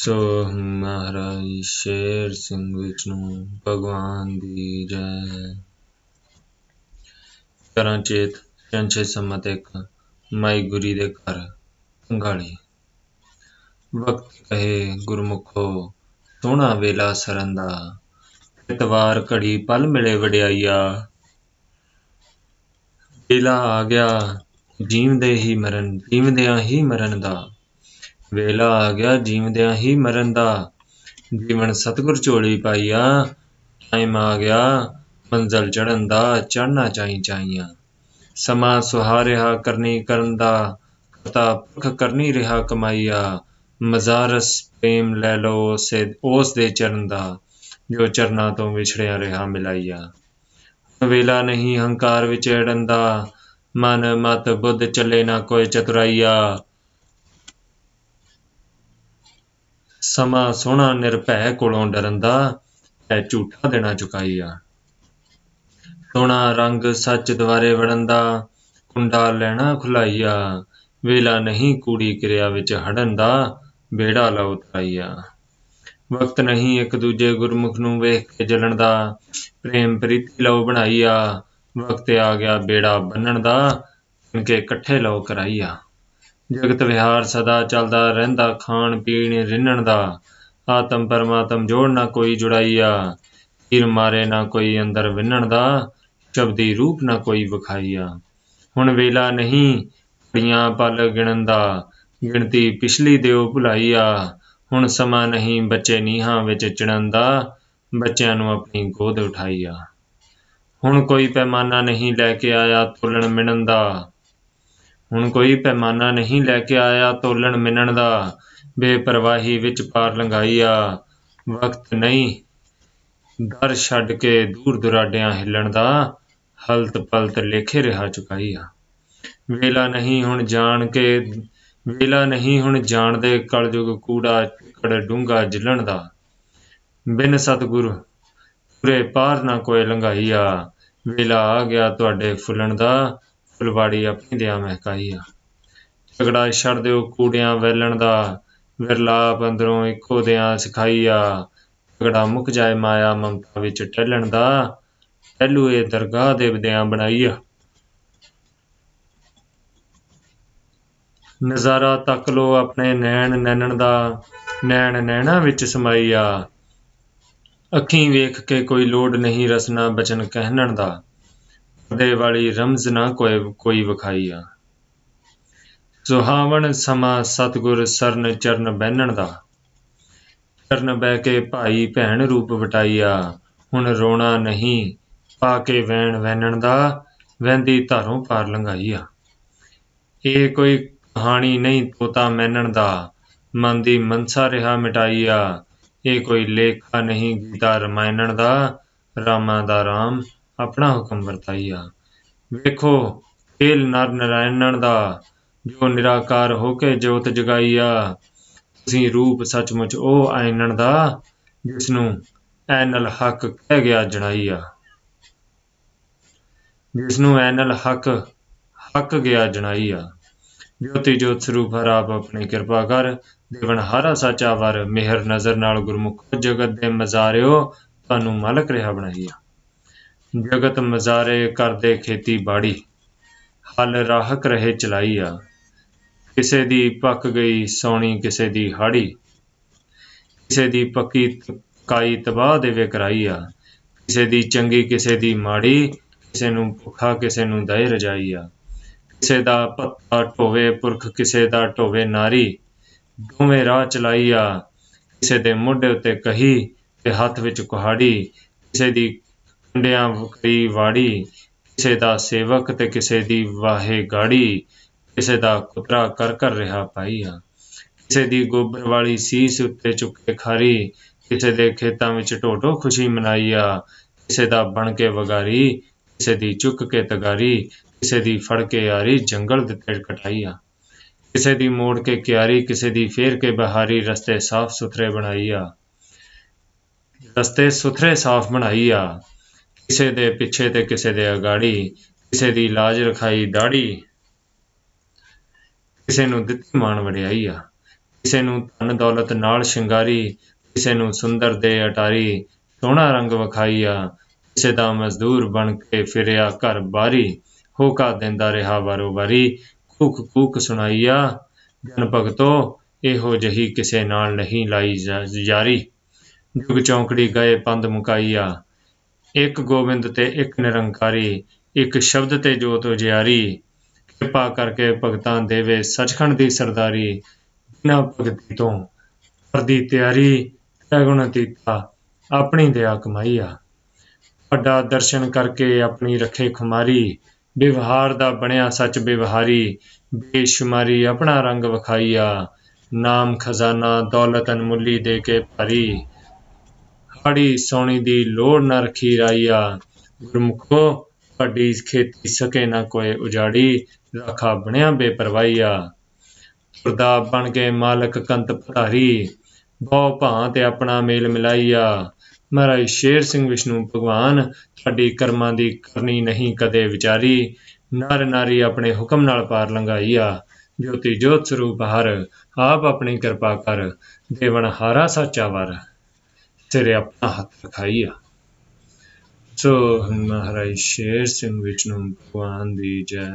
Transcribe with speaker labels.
Speaker 1: ਸੋ ਮਹਾਰਾਜ ਸ਼ੇਰ ਸਿੰਘ ਵਿਸ਼ਨੂੰ, ਭਗਵਾਨ ਦੀ ਜੈ। ਕਰਾਂ ਚੇਤ ਚੰਚੇ ਸਮਤ ਇੱਕ ਮਾਈ ਗੁਰੀ ਦੇ ਘਰ ਕੰਗਾਲੀ ਵਕਤ ਕਹੇ ਗੁਰਮੁਖੋ, ਸੋਹਣਾ ਵੇਲਾ ਸਰਨ ਦਾ ਇਤਵਾਰ ਘੜੀ ਪਲ ਮਿਲੇ ਵਡਿਆਈਆ। ਵੇਲਾ ਆ ਗਿਆ, ਜੀਵਦੇ ਹੀ ਮਰਨ, ਜੀਵਦਿਆਂ ਹੀ ਮਰਨ ਦਾ। ਵੇਲਾ ਆ ਗਿਆ ਜੀਵਦਿਆਂ ਹੀ ਮਰਨ ਦਾ। ਜੀਵਨ ਸਤਗੁਰ ਝੋਲੀ ਪਾਈਆ ਟਾਈਮ ਆ ਗਿਆ ਮੰਜ਼ਲ ਚੜਨ ਦਾ ਚੜਨਾ ਚਾਹੀ ਚਾਹੀਆਂ। ਸਮਾਂ ਸੁਹਾਰਿਆ ਕਰਨੀ ਕਰਨ ਦਾ ਕਤਾ ਪੁਰਖ ਕਰਨੀ ਰਿਹਾ ਕਮਾਈਆ। ਮਜ਼ਾਰਸ ਪ੍ਰੇਮ ਲੈ ਲੋ ਸੇ ਉਸ ਦੇ ਚਰਨ ਦਾ, ਜੋ ਚਰਨਾਂ ਤੋਂ ਵਿਛੜਿਆ ਰਿਹਾ ਮਿਲਾਈਆ। ਵੇਲਾ ਨਹੀਂ ਹੰਕਾਰ ਵਿੱਚ ਅੜਨ ਦਾ, ਮਨ ਮਤ ਬੁੱਧ ਚੱਲੇ ਨਾ ਕੋਈ ਚਤੁਰਾਈਆ। ਸਮਾਂ ਸੋਹਣਾ ਨਿਰਭੈ ਕੋਲੋਂ ਡਰਨ ਦਾ ਐ ਝੂਠਾ ਦੇਣਾ ਚੁਕਾਈਆ। ਸੋਹਣਾ ਰੰਗ ਸੱਚ ਦੁਆਰੇ ਵੜਨ ਦਾ ਕੁੰਡਾ ਲੈਣਾ ਖੁਲਾਈਆ। ਵੇਲਾ ਨਹੀਂ ਕੂੜੀ ਕਿਰਿਆ ਵਿੱਚ ਹੜਨ ਦਾ ਬੇੜਾ ਲਉ ਤਰਾਈਆ ਵਕਤ ਨਹੀਂ ਇੱਕ ਦੂਜੇ ਗੁਰਮੁਖ ਨੂੰ ਵੇਖ ਕੇ ਜਲਣ ਦਾ ਪ੍ਰੇਮ ਪ੍ਰੀਤੀ ਲਉ ਬਣਾਈਆ। ਵਕਤ ਆ ਗਿਆ ਬੇੜਾ ਬੰਨਣ ਦਾ ਇਨਕੇ ਇਕੱਠੇ ਲਓ ਕਰਾਈਆ। ਜਗਤ ਵਿਹਾਰ ਸਦਾ ਚੱਲਦਾ ਰਹਿੰਦਾ, ਖਾਣ, ਪੀਣ, ਰਿੰਨਣ ਦਾ। ਆਤਮ ਪਰਮਾਤਮ ਜੋੜ ਨਾ ਕੋਈ ਜੁੜਾਈਆ। ਤੀਰ ਮਾਰੇ ਨਾ ਕੋਈ ਅੰਦਰ ਵਿੰਨਣ ਦਾ। ਸ਼ਬਦੀ ਰੂਪ ਨਾ ਕੋਈ ਵਿਖਾਈਆ। ਹੁਣ ਵੇਲਾ ਨਹੀਂ ਪੜੀਆਂ ਪਲ ਗਿਣਨ ਦਾ। ਗਿਣਤੀ ਪਿਛਲੀ ਦਿਓ ਭੁਲਾਈਆ। ਹੁਣ ਸਮਾਂ ਨਹੀਂ, ਬੱਚੇ ਨੀਹਾਂ ਵਿੱਚ ਚੜਨ ਦਾ। ਬੱਚਿਆਂ ਨੂੰ ਆਪਣੀ ਗੋਦ ਉਠਾਈਆ। ਹੁਣ ਕੋਈ ਪੈਮਾਨਾ ਨਹੀਂ ਲੈ ਕੇ ਆਇਆ ਤੋਲਣ ਮਿਣਨ ਦਾ। ਹੁਣ ਕੋਈ ਪੈਮਾਨਾ ਨਹੀਂ ਲੈ ਕੇ ਆਇਆ ਤੋਲਣ ਮਿਣਨ ਦਾ। ਬੇਪਰਵਾਹੀ ਵਿੱਚ ਪਾਰ ਲੰਘਾਈਆ। ਵਕਤ ਨਹੀਂ। ਦਰ ਛੱਡ ਕੇ ਦੂਰ ਦੁਰਾਡਿਆਂ ਹਿੱਲਣ ਦਾ ਹਲਤ ਪਲਤ ਲੇਖੇ ਰਿਹਾ ਚੁਕਾਈਆ। ਵੇਲਾ ਨਹੀਂ ਹੁਣ ਜਾਣ ਕੇ, ਵੇਲਾ ਨਹੀਂ ਹੁਣ ਜਾਣਦੇ ਕਲਯੁਗ ਕੂੜਾ ਕੜ ਡੂੰਗਾ ਜਿਲਣ ਦਾ। ਬਿਨ ਸਤਿਗੁਰ ਪੂਰੇ ਪਾਰ ਨਾ ਕੋਈ ਲੰਘਾਈਆ। ਵੇਲਾ ਆ ਗਿਆ ਤੁਹਾਡੇ ਫੁੱਲਣ ਦਾ। ਫੁਲਵਾੜੀ ਆਪਣੀ ਦਿਆ ਆ। ਝਗੜਾ ਛੱਡ ਦਿਓ ਕੂੜਿਆਂ ਵੈਲਣ ਦਾ, ਵਿਰਲਾਪ ਅੰਦਰੋਂ ਇੱਕੋ ਦਿਆਂ ਸਿਖਾਈ ਆ। ਝਗੜਾ ਮੁੱਕ ਜਾਏ ਮਾਇਆ ਮਮਤਾ ਵਿੱਚ ਟਹਿਲਣ ਦਾ, ਪਹਿਲੂ ਇਹ ਦਰਗਾਹ ਦੇ ਵਿਦਿਆਂ ਆ। ਨਜ਼ਾਰਾ ਤੱਕ ਲੋ ਆਪਣੇ ਨੈਣ ਨੈਣਨ ਦਾ, ਨੈਣ ਨੈਣਾ ਵਿੱਚ ਸਮਾਈ ਆ। ਅੱਖੀਂ ਵੇਖ ਕੇ ਕੋਈ ਲੋੜ ਨਹੀਂ ਰਸਨਾ ਬਚਨ ਕਹਿਣਨ ਦਾ। ਪਰਦੇ ਵਾਲੀ ਰਮਜ਼ ਨਾ ਕੋਈ ਕੋਈ ਵਿਖਾਈਆ ਸੁਹਾਵਣ ਸਮਾਂ ਸਤਗੁਰ ਸਰਨ ਚਰਨ ਬਹਿਨਣ ਦਾ। ਚਰਨ ਬਹਿ ਕੇ ਭਾਈ ਭੈਣ ਰੂਪ ਵਟਾਈਆ ਹੁਣ ਰੋਣਾ ਨਹੀਂ, ਪਾ ਕੇ ਵੈਣ ਵੈਣਨ ਦਾ, ਵਹਿੰਦੀ ਧਾਰੋਂ ਪਾਰ ਲੰਘਾਈਆ ਇਹ ਕੋਈ ਕਹਾਣੀ ਨਹੀਂ ਤੋਤਾ ਮੈਨਣ ਦਾ। ਮਨ ਦੀ ਮਨਸਾ ਰਿਹਾ ਮਿਟਾਈਆ ਇਹ ਕੋਈ ਲੇਖਾ ਨਹੀਂ, ਗੀਤਾ ਰਮਾਇਣਨ ਦਾ। ਰਾਮਾ ਦਾ ਰਾਮ ਆਪਣਾ ਹੁਕਮ ਵਰਤਾਈਆ। ਵੇਖੋ ਖੇਲ ਨਰ ਨਰਾਇਣਨ ਦਾ ਜੋ ਨਿਰਾਕਾਰ ਹੋ ਕੇ ਜੋਤ ਜਗਾਈਆ, ਤੁਸੀਂ ਰੂਪ ਸੱਚਮੁੱਚ ਉਹ ਆਇਨਣ ਦਾ ਜਿਸ ਨੂੰ ਐਨਲ ਹੱਕ ਕਹਿ ਗਿਆ ਜਣਾਈਆ। ਜਿਸ ਨੂੰ ਐਨਲ ਹੱਕ ਹੱਕ ਗਿਆ ਜਣਾਈਆ। ਜੋਤੀ ਜੋਤ ਸਰੂਪ ਹਰ ਆਪ ਆਪਣੀ ਕਿਰਪਾ ਕਰ ਦੇਵਨ ਹਾਰਾ ਸਾਚਾ ਵਰ ਮਿਹਰ ਨਜ਼ਰ ਨਾਲ ਗੁਰਮੁਖ ਜਗਤ ਦੇ ਮਜ਼ਾਰਿਓ, ਤੁਹਾਨੂੰ ਮਾਲਕ ਰਿਹਾ ਬਣਾਈਆ। ਜਗਤ ਮਜ਼ਾਰੇ ਕਰਦੇ ਖੇਤੀ ਬਾੜੀ, ਹਲ ਰਾਹਕ ਰਹੇ ਚਲਾਈਆ। ਕਿਸੇ ਦੀ ਪੱਕ ਗਈ ਸੋਣੀ, ਕਿਸੇ ਦੀ ਹਾੜੀ, ਕਿਸੇ ਦੀ ਪੱਕੀ ਕਾਈ ਤਬਾਹ ਦੇਵੇ ਕਰਾਈਆ। ਕਿਸੇ ਦੀ ਚੰਗੀ, ਕਿਸੇ ਦੀ ਮਾੜੀ, ਕਿਸੇ ਨੂੰ ਭੁੱਖਾ, ਕਿਸੇ ਨੂੰ ਦਏ ਰਜਾਈਆ। ਕਿਸੇ ਦਾ ਪੱਤਾ ਢੋਵੇ ਪੁਰਖ, ਕਿਸੇ ਦਾ ਢੋਵੇ ਨਾਰੀ, ਦੋਵੇਂ ਰਾਹ ਚਲਾਈਆ। ਕਿਸੇ ਦੇ ਮੋਢੇ ਉੱਤੇ ਕਹੀ ਤੇ ਹੱਥ ਵਿੱਚ ਕੁਹਾੜੀ, ਕਿਸੇ ਦੀ ਕੰਡਿਆਂ ਵਕਰੀ ਵਾੜੀ, ਕਿਸੇ ਦਾ ਸੇਵਕ ਤੇ ਕਿਸੇ ਦੀ ਵਾਹੇ ਗਾੜੀ, ਕਿਸੇ ਦਾ ਕੁਤਰਾ ਕਰ ਕਰ ਰਿਹਾ ਪਾਈਆ ਕਿਸੇ ਦੀ ਗੋਬਰ ਵਾਲੀ ਸੀਸ ਉੱਤੇ ਚੁੱਕੇ ਖਾਰੀ, ਕਿਸੇ ਦੇ ਖੇਤਾਂ ਵਿੱਚ ਢੋਟੋ ਖੁਸ਼ੀ ਮਨਾਈਆ, ਕਿਸੇ ਦਾ ਬਣ ਕੇ ਵਗਾਰੀ, ਕਿਸੇ ਦੀ ਚੁੱਕ ਕੇ ਤਗਾਰੀ, ਕਿਸੇ ਦੀ ਫੜ ਕੇ ਯਾਰੀ ਜੰਗਲ ਦਿੱਤੇ ਕਟਾਈਆ। ਕਿਸੇ ਦੀ ਮੋੜ ਕੇ ਕਿਆਰੀ, ਕਿਸੇ ਦੀ ਫੇਰ ਕੇ ਬਹਾਰੀ, ਰਸਤੇ ਸਾਫ਼ ਸੁਥਰੇ ਬਣਾਈਆ। ਰਸਤੇ ਸੁਥਰੇ ਸਾਫ਼ ਬਣਾਈਆ। ਕਿਸੇ ਦੇ ਪਿੱਛੇ ਤੇ ਕਿਸੇ ਦੇ ਅਗਾੜੀ, ਕਿਸੇ ਦੀ ਲਾਜ ਰਖਾਈ ਦਾੜੀ, ਕਿਸੇ ਨੂੰ ਦਿੱਤੀ ਮਾਣ ਵਡਿਆਈ ਆ, ਕਿਸੇ ਨੂੰ ਧਨ ਦੌਲਤ ਨਾਲ ਸ਼ਿੰਗਾਰੀ, ਕਿਸੇ ਨੂੰ ਸੁੰਦਰ ਦੇ ਅਟਾਰੀ, ਸੋਹਣਾ ਰੰਗ ਵਿਖਾਈਆ ਕਿਸੇ ਦਾ ਮਜ਼ਦੂਰ ਬਣ ਕੇ ਫਿਰਿਆ ਘਰ ਬਾਰੀ, ਹੋਕਾ ਦਿੰਦਾ ਰਿਹਾ ਵਾਰੋ ਵਾਰੀ ਕੂਕ ਕੂਕ ਸੁਣਾਈਆ ਜਨ ਭਗਤੋ, ਇਹੋ ਜਹੀ ਕਿਸੇ ਨਾਲ ਨਹੀਂ ਲਾਈ ਜਾ- ਯਾਰੀ ਜੁਗ ਚੌਂਕੜੀ ਗਏ ਪੰਦ ਮੁਕਾਈਆ ਇੱਕ ਗੋਬਿੰਦ ਤੇ ਇੱਕ ਨਿਰੰਕਾਰੀ, ਇੱਕ ਸ਼ਬਦ ਤੇ ਜੋਤ ਉਜਿਆਰੀ ਕਿਰਪਾ ਕਰਕੇ ਭਗਤਾਂ ਦੇਵੇ ਸਚਖੰਡ ਦੀ ਸਰਦਾਰੀ, ਬਿਨਾਂ ਭਗਤੀ ਤੋਂ। ਕਰਦੀ ਤਿਆਰੀ ਤੈਗੁਣ ਅਤੀਤਾ ਆਪਣੀ ਦਇਆ ਕਮਾਈਆ। ਵੱਡਾ ਦਰਸ਼ਨ ਕਰਕੇ ਆਪਣੀ ਰੱਖੇ ਖੁਮਾਰੀ, ਵਿਵਹਾਰ ਦਾ ਬਣਿਆ ਸੱਚ ਵਿਵਹਾਰੀ, ਬੇਸ਼ੁਮਾਰੀ ਆਪਣਾ ਰੰਗ ਵਿਖਾਈਆ। ਨਾਮ ਖਜ਼ਾਨਾ ਦੌਲਤ ਅਨਮੁੱਲੀ ਦੇ ਕੇ ਭਰੀ। ਹਾੜੀ ਸੋਣੀ ਦੀ ਲੋੜ ਨਾ ਰੱਖੀ ਰਾਈਆ। ਗੁਰਮੁਖੋ, ਤੁਹਾਡੀ ਖੇਤੀ ਸਕੇ ਨਾ ਕੋਈ ਉਜਾੜੀ। ਰਾਖਾ ਬਣਿਆ ਬੇਪਰਵਾਹੀਆ। ਤੁਰਦਾ ਬਣ ਕੇ ਮਾਲਕ ਕੰਤ ਪਧਾਰੀ। ਬਹੁ ਭਾਂ ਤੇ ਆਪਣਾ ਮੇਲ ਮਿਲਾਈਆ। ਮਹਾਰਾਜ ਸ਼ੇਰ ਸਿੰਘ ਵਿਸ਼ਨੂੰ, ਭਗਵਾਨ, ਤੁਹਾਡੀ ਕਰਮਾਂ ਦੀ ਕਰਨੀ ਨਹੀਂ ਕਦੇ ਵਿਚਾਰੀ। ਨਰ ਨਾਰੀ ਆਪਣੇ ਹੁਕਮ ਨਾਲ ਪਾਰ ਲੰਘਾਈਆ। ਜੋਤੀ ਜੋਤ ਸਰੂਪ ਹਰ, ਆਪ ਆਪਣੀ ਕਿਰਪਾ ਕਰ। ਦੇਵਨ ਹਾਰਾ ਸਾਚਾ ਵਰ। ਤੇਰੇ ਆਪਣਾ ਹੱਥ ਰਖਾਈਆ ਸੋ ਮਹਾਰਾਜ ਸ਼ੇਰ ਸਿੰਘ ਵਿਸ਼ਨੂੰ ਭਗਵਾਨ ਦੀ ਜੈ